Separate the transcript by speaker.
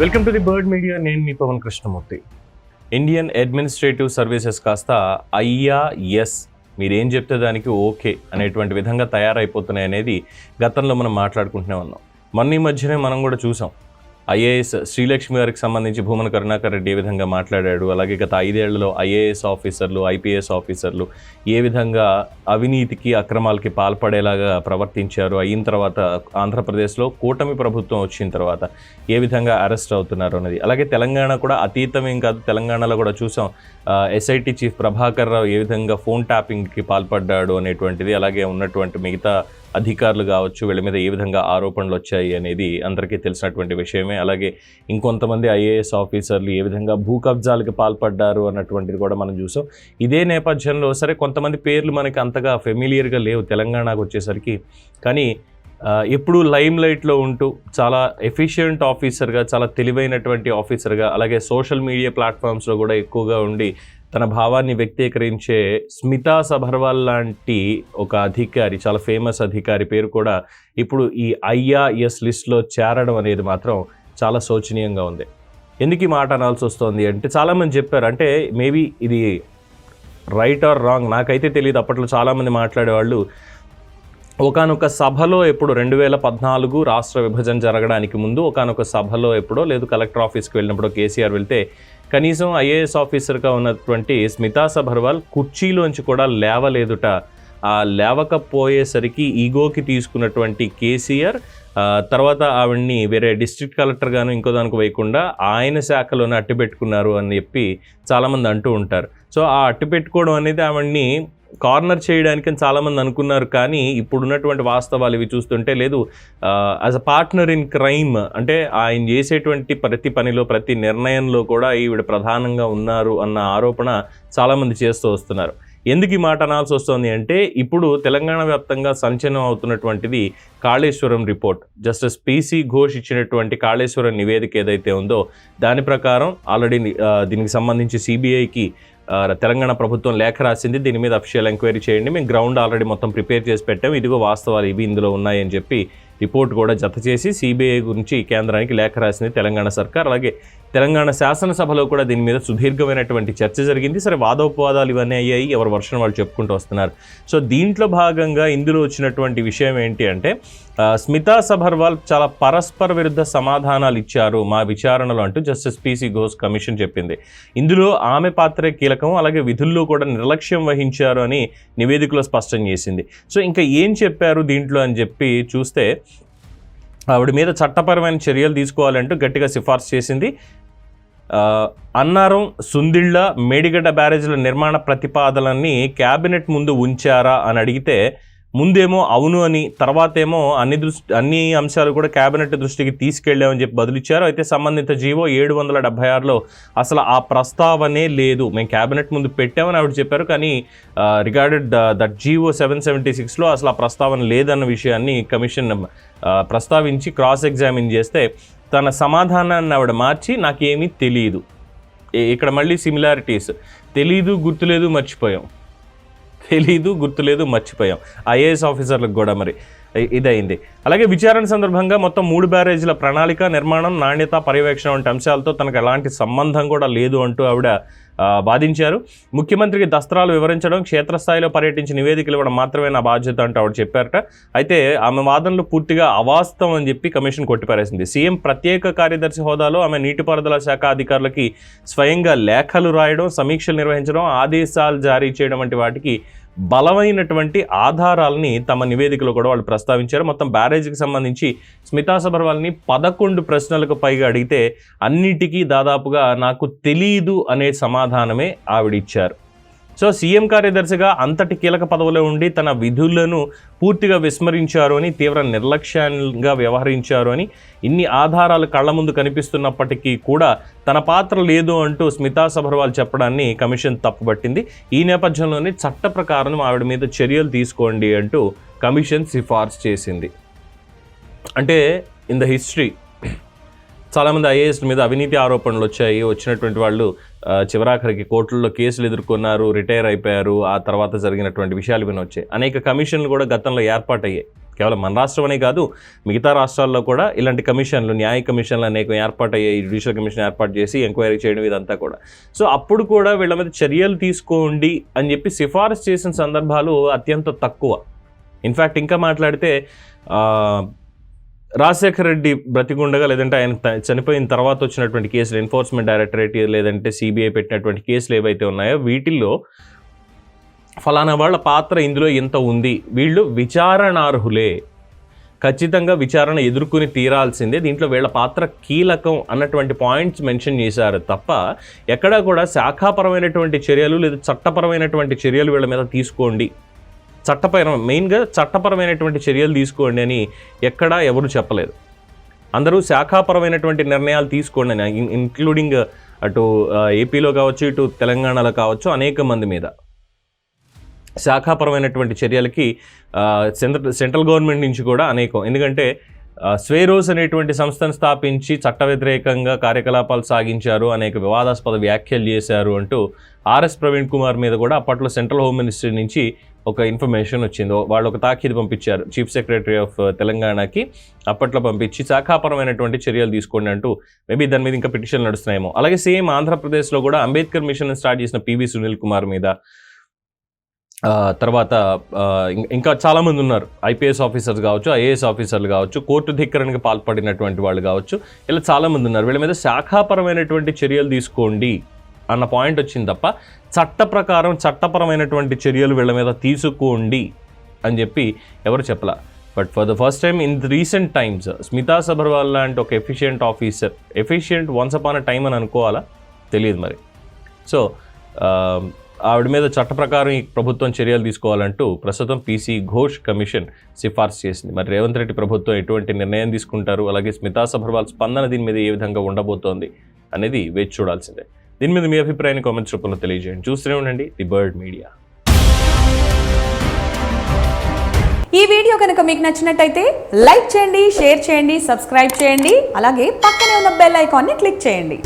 Speaker 1: Welcome to the Bird Media నేను మీ Pawan Krishnamurthy. Indian administrative services కాస్త అయ్యా yes మీరేం చెప్తే దానికి ఓకే అనేటువంటి విధంగా తయారైపోతున్నాయి అనేది గతంలో మనం మాట్లాడుకుంటూనే ఉన్నాం. మొన్న ఈ మధ్యనే మనం కూడా చూసాం. ఐఏఎస్ శ్రీలక్ష్మి గారికి సంబంధించి భూమన కరుణాకర్ రెడ్డి ఏ విధంగా మాట్లాడాడు? అలాగే గత ఐదేళ్ళలో ఐఏఎస్ ఆఫీసర్లు ఐపీఎస్ ఆఫీసర్లు ఏ విధంగా అవినీతికి అక్రమాలకి పాల్పడేలాగా ప్రవర్తించారు? అయిన తర్వాత ఆంధ్రప్రదేశ్లో కూటమి ప్రభుత్వం వచ్చిన తర్వాత ఏ విధంగా అరెస్ట్ అవుతున్నారు అనేది. అలాగే తెలంగాణ కూడా అతీతం ఏం కాదు తెలంగాణలో కూడా చూసాం ఎస్ఐటి చీఫ్ ప్రభాకర్ రావు ఏ విధంగా ఫోన్ ట్యాపింగ్కి పాల్పడ్డాడు అనేటువంటిది అలాగే ఉన్నటువంటి మిగతా అధికారులు కావచ్చు వీళ్ళ మీద ఏ విధంగా ఆరోపణలు వచ్చాయి అనేది అందరికీ తెలిసినటువంటి విషయమే. అలాగే ఇంకొంతమంది ఐఏఎస్ ఆఫీసర్లు ఏ విధంగా భూ కబ్జాలకు పాల్పడ్డారు అన్నటువంటిది కూడా మనం చూసాం. ఇదే నేపథ్యంలో సరే కొంతమంది పేర్లు మనకి అంతగా ఫెమిలియర్గా లేవు తెలంగాణకు వచ్చేసరికి. కానీ ఎప్పుడు లైమ్ లైట్లో ఉంటూ చాలా ఎఫిషియంట్ ఆఫీసర్గా చాలా తెలివైనటువంటి ఆఫీసర్గా అలాగే సోషల్ మీడియా ప్లాట్ఫామ్స్లో కూడా ఎక్కువగా ఉండి తన భావాన్ని వ్యక్తీకరించే స్మితా సభర్వాల్ లాంటి ఒక అధికారి చాలా ఫేమస్ అధికారి పేరు కూడా ఇప్పుడు ఈ ఐఆర్ఎస్ లిస్ట్లో చేరడం అనేది మాత్రం చాలా శోచనీయంగా ఉంది. ఎందుకు ఈ మాట అనాల్సి వస్తుంది అంటే చాలామంది చెప్పారు అంటే మేబీ ఇది రైట్ ఆర్ రాంగ్ నాకైతే తెలియదు అప్పట్లో చాలామంది మాట్లాడేవాళ్ళు ఒకనొక సభలో ఎప్పుడు రెండు వేల పద్నాలుగు రాష్ట్ర విభజన జరగడానికి ముందు ఒకనొక సభలో ఎప్పుడో లేదు కలెక్టర్ ఆఫీస్కి వెళ్ళినప్పుడు కేసీఆర్ వెళ్తే కనీసం ఐఏఎస్ ఆఫీసర్గా ఉన్నటువంటి స్మితా సభర్వాల్ కుర్చీలోంచి కూడా లేవలేదుట. ఆ లేవకపోయేసరికి ఈగోకి తీసుకున్నటువంటి కేసీఆర్ తర్వాత ఆవిడ్ని వేరే డిస్ట్రిక్ట్ కలెక్టర్ గాను ఇంకో దానికి వేయకుండా ఆయన శాఖలోనే అట్టు పెట్టుకున్నారు అని చెప్పి చాలామంది అంటూ ఉంటారు. సో ఆ అట్టు పెట్టుకోవడం అనేది ఆవిడ్ని కార్నర్ చేయడానికి చాలామంది అనుకున్నారు కానీ ఇప్పుడున్నటువంటి వాస్తవాలు ఇవి చూస్తుంటే లేదు as a partner in crime అంటే ఆయన చేసేటువంటి ప్రతి పనిలో ప్రతి నిర్ణయంలో కూడా ఈవిడ ప్రధానంగా ఉన్నారు అన్న ఆరోపణ చాలామంది చేస్తూ వస్తున్నారు. ఎందుకు ఈ మాట అనాల్సి వస్తుంది అంటే ఇప్పుడు తెలంగాణ వ్యాప్తంగా సంచలనం అవుతున్నటువంటిది Kaleshwaram report. Justice P C ఇచ్చినటువంటి కాళేశ్వరం నివేదిక ఏదైతే ఉందో దాని ప్రకారం ఆల్రెడీ దీనికి సంబంధించి సిబిఐకి తెలంగాణ ప్రభుత్వం లేఖ రాసింది. దీని మీద అఫీషియల్ ఎంక్వైరీ చేయండి. మేము గ్రౌండ్ ఆల్రెడీ మొత్తం ప్రిపేర్ చేసి పెట్టాం. ఇదిగో వాస్తవాలు ఇవి ఇందులో ఉన్నాయని చెప్పి రిపోర్ట్ కూడా జత చేసి సిబిఐ గురించి కేంద్రానికి లేఖ రాసింది తెలంగాణ సర్కార్. అలాగే తెలంగాణ శాసనసభలో కూడా దీని మీద సుదీర్ఘమైనటువంటి చర్చ జరిగింది. సరే వాదోపవాదాలు ఇవన్నీ అయ్యాయి. ఎవరు వర్షం వాళ్ళు చెప్పుకుంటూ వస్తున్నారు. సో దీంట్లో భాగంగా ఇందులో వచ్చినటువంటి విషయం ఏంటి అంటే స్మితా సభర్వాల్ చాలా పరస్పర విరుద్ధ సమాధానాలు ఇచ్చారు మా విచారణలో అంటూ జస్టిస్ పీసీ ఘోష్ కమిషన్ చెప్పింది. ఇందులో ఆమె పాత్రే కీలకం అలాగే విధుల్లో కూడా నిర్లక్ష్యం వహించారు అని నివేదికలో స్పష్టం చేసింది. సో ఇంకా ఏం చెప్పారు దీంట్లో అని చెప్పి చూస్తే ఆవిడ మీద చట్టపరమైన చర్యలు తీసుకోవాలంటూ గట్టిగా సిఫార్సు చేసింది. అన్నారం సుందిళ్ళ మేడిగడ్డ బ్యారేజ్ల నిర్మాణ ప్రతిపాదనల్ని క్యాబినెట్ ముందు ఉంచారా అని అడిగితే ముందేమో అవును అని తర్వాతేమో అన్ని దృష్టి అన్ని అంశాలు కూడా క్యాబినెట్ దృష్టికి తీసుకెళ్ళామని చెప్పి బదులిచ్చారు. అయితే సంబంధిత జీవో ఏడు వందల డెబ్బై ఆరులో అసలు ఆ ప్రస్తావనే లేదు. మేము క్యాబినెట్ ముందు పెట్టామని ఆవిడ చెప్పారు. కానీ regarded that G O seven seventy సిక్స్లో అసలు ఆ ప్రస్తావన లేదన్న విషయాన్ని కమిషన్ ప్రస్తావించి క్రాస్ ఎగ్జామిన్ చేస్తే తన సమాధానాన్ని ఆవిడ మార్చి నాకేమీ తెలియదు ఇక్కడ మళ్ళీ సిమిలారిటీస్ తెలీదు గుర్తులేదు మర్చిపోయాం. తెలీదు గుర్తులేదు మర్చిపోయాం. ఐఏఎస్ ఆఫీసర్లకు కూడా మరి ఇదైంది అలాగే విచారణ సందర్భంగా మొత్తం మూడు బ్యారేజీల ప్రణాళిక నిర్మాణం నాణ్యత పర్యవేక్షణ వంటి అంశాలతో తనకు ఎలాంటి సంబంధం కూడా లేదు అంటూ ఆవిడ బాధించారు ముఖ్యమంత్రికి దస్త్రాలు వివరించడం క్షేత్రస్థాయిలో పర్యటించి నివేదికలు ఇవ్వడం మాత్రమే నా బాధ్యత అంటూ ఆవిడ చెప్పారట. అయితే ఆమె వాదనలు పూర్తిగా అవాస్తవం అని చెప్పి కమిషన్ కొట్టిపారేసింది. సీఎం ప్రత్యేక కార్యదర్శి హోదాలో ఆమె నీటిపారుదల శాఖ అధికారులకి స్వయంగా లేఖలు రాయడం సమీక్షలు నిర్వహించడం ఆదేశాలు జారీ చేయడం వంటి వాటికి బలమైనటువంటి ఆధారాలని తమ నివేదికలో కూడా వాళ్ళు ప్రస్తావించారు. మొత్తం బ్యారేజీకి సంబంధించి స్మితా సబర్వాల్ని పదకొండు ప్రశ్నలకు పైగా అడిగితే అన్నిటికీ దాదాపుగా నాకు తెలీదు అనే సమాధానమే ఆవిడిచ్చారు. సో సీఎం కార్యదర్శిగా అంతటి కీలక పదవిలో ఉండి తన విధులను పూర్తిగా విస్మరించారు అని తీవ్ర నిర్లక్ష్యంగా వ్యవహరించారు అని ఇన్ని ఆధారాలు కళ్ళ ముందు కనిపిస్తున్నప్పటికీ కూడా తన పాత్ర లేదు అంటూ స్మితా సబర్వాల్ చెప్పడాన్ని కమిషన్ తప్పుపట్టింది. ఈ నేపథ్యంలోనే చట్ట ప్రకారం ఆవిడ మీద చర్యలు తీసుకోండి అంటూ కమిషన్ సిఫార్సు చేసింది. అంటే ఇన్ ద హిస్టరీ చాలామంది ఐఏఎస్ మీద అవినీతి ఆరోపణలు వచ్చాయి. వచ్చినటువంటి వాళ్ళు చివరాఖరికి కోర్టుల్లో కేసులు ఎదుర్కొన్నారు రిటైర్ అయిపోయారు. ఆ తర్వాత జరిగినటువంటి విషయాలు వినొచ్చాయి అనేక కమిషన్లు కూడా గతంలో ఏర్పాటయ్యాయి. కేవలం మన రాష్ట్రమనే కాదు మిగతా రాష్ట్రాల్లో కూడా ఇలాంటి కమిషన్లు న్యాయ కమిషన్లు అనేక ఏర్పాటయ్యాయి. జ్యుడిషియల్ కమిషన్ ఏర్పాటు చేసి ఎంక్వైరీ చేయడం ఇదంతా కూడా. సో అప్పుడు కూడా వీళ్ళ మీద చర్యలు తీసుకోండి అని చెప్పి సిఫారసు చేసిన సందర్భాలు అత్యంత తక్కువ. ఇన్ఫ్యాక్ట్ ఇంకా మాట్లాడితే రాజశేఖర రెడ్డి బ్రతికుండగా లేదంటే ఆయన చనిపోయిన తర్వాత వచ్చినటువంటి కేసులు ఎన్ఫోర్స్మెంట్ డైరెక్టరేట్ లేదంటే సిబిఐ పెట్టినటువంటి కేసులు ఏవైతే ఉన్నాయో వీటిల్లో ఫలానా వాళ్ళ పాత్ర ఇందులో ఇంత ఉంది? వీళ్ళు విచారణార్హులే. ఖచ్చితంగా విచారణ ఎదుర్కొని తీరాల్సిందే. దీంట్లో వీళ్ళ పాత్ర కీలకం అన్నటువంటి పాయింట్స్ మెన్షన్ చేశారు తప్ప ఎక్కడా కూడా శాఖాపరమైనటువంటి చర్యలు లేదా చట్టపరమైనటువంటి చర్యలు వీళ్ళ మీద తీసుకోండి. చట్టపరం మెయిన్గా చట్టపరమైనటువంటి చర్యలు తీసుకోండి అని ఎక్కడా ఎవరు చెప్పలేదు. అందరూ శాఖాపరమైనటువంటి నిర్ణయాలు తీసుకోండి అని ఇంక్లూడింగ్ అటు ఏపీలో కావచ్చు ఇటు తెలంగాణలో కావచ్చు అనేక మంది మీద. శాఖాపరమైనటువంటి చర్యలకి సెంట్రల్ సెంట్రల్ గవర్నమెంట్ నుంచి కూడా అనేకం. ఎందుకంటే స్వేరోస్ అనేటువంటి సంస్థను స్థాపించి చట్ట వ్యతిరేకంగా కార్యకలాపాలు సాగించారు అనేక వివాదాస్పద వ్యాఖ్యలు చేశారు అంటూ ఆర్ఎస్ ప్రవీణ్ కుమార్ మీద కూడా అప్పట్లో సెంట్రల్ హోమ్ మినిస్ట్రీ నుంచి ఒక ఇన్ఫర్మేషన్ వచ్చింది. వాళ్ళు ఒక తాకీదు పంపించారు చీఫ్ సెక్రటరీ ఆఫ్ తెలంగాణకి అప్పట్లో పంపించి శాఖాపరమైనటువంటి చర్యలు తీసుకోండి అంటూ మేబీ దాని మీద ఇంకా పిటిషన్ నడుస్తున్నాయేమో. అలాగే సేమ్ ఆంధ్రప్రదేశ్లో కూడా అంబేద్కర్ మిషన్ స్టార్ట్ చేసిన పివి సునీల్ కుమార్ మీద తర్వాత ఇంకా చాలామంది ఉన్నారు. ఐపీఎస్ ఆఫీసర్స్ కావచ్చు ఐఏఎస్ ఆఫీసర్లు కావచ్చు కోర్టు ధిక్కరణకి పాల్పడినటువంటి వాళ్ళు కావచ్చు ఇలా చాలామంది ఉన్నారు. వీళ్ళ మీద శాఖాపరమైనటువంటి చర్యలు తీసుకోండి అన్న పాయింట్ వచ్చింది తప్ప చట్ట ప్రకారం చట్టపరమైనటువంటి చర్యలు వీళ్ళ మీద తీసుకోండి అని చెప్పి ఎవరు చెప్పలా. But for the first time in recent times Smita Sabharwal లాంటి ఒక efficient officer efficient once upon a time అని అనుకోవాలా? తెలియదు మరి. సో ఆవిడ మీద చట్ట ప్రకారం ఈ ప్రభుత్వం చర్యలు తీసుకోవాలంటూ ప్రస్తుతం పీసీ ఘోష్ కమిషన్ సిఫార్సు చేసింది. మరి రేవంత్ రెడ్డి ప్రభుత్వం ఎటువంటి నిర్ణయం తీసుకుంటారు? అలాగే స్మితా సభర్వాల్ స్పందన దీని మీద ఏ విధంగా ఉండబోతోంది అనేది వేచి చూడాల్సిందే. దీని మీద మీ అభిప్రాయాన్ని కామెంట్స్ రూపంలో తెలియజేయండి. చూస్తూనే ఉండండి ది బర్డ్ మీడియా.
Speaker 2: ఈ వీడియో కనుక మీకు నచ్చినట్టయితే లైక్ చేయండి షేర్ చేయండి సబ్స్క్రైబ్ చేయండి అలాగే పక్కనే ఉన్న బెల్ ఐకాన్ని క్లిక్ చేయండి.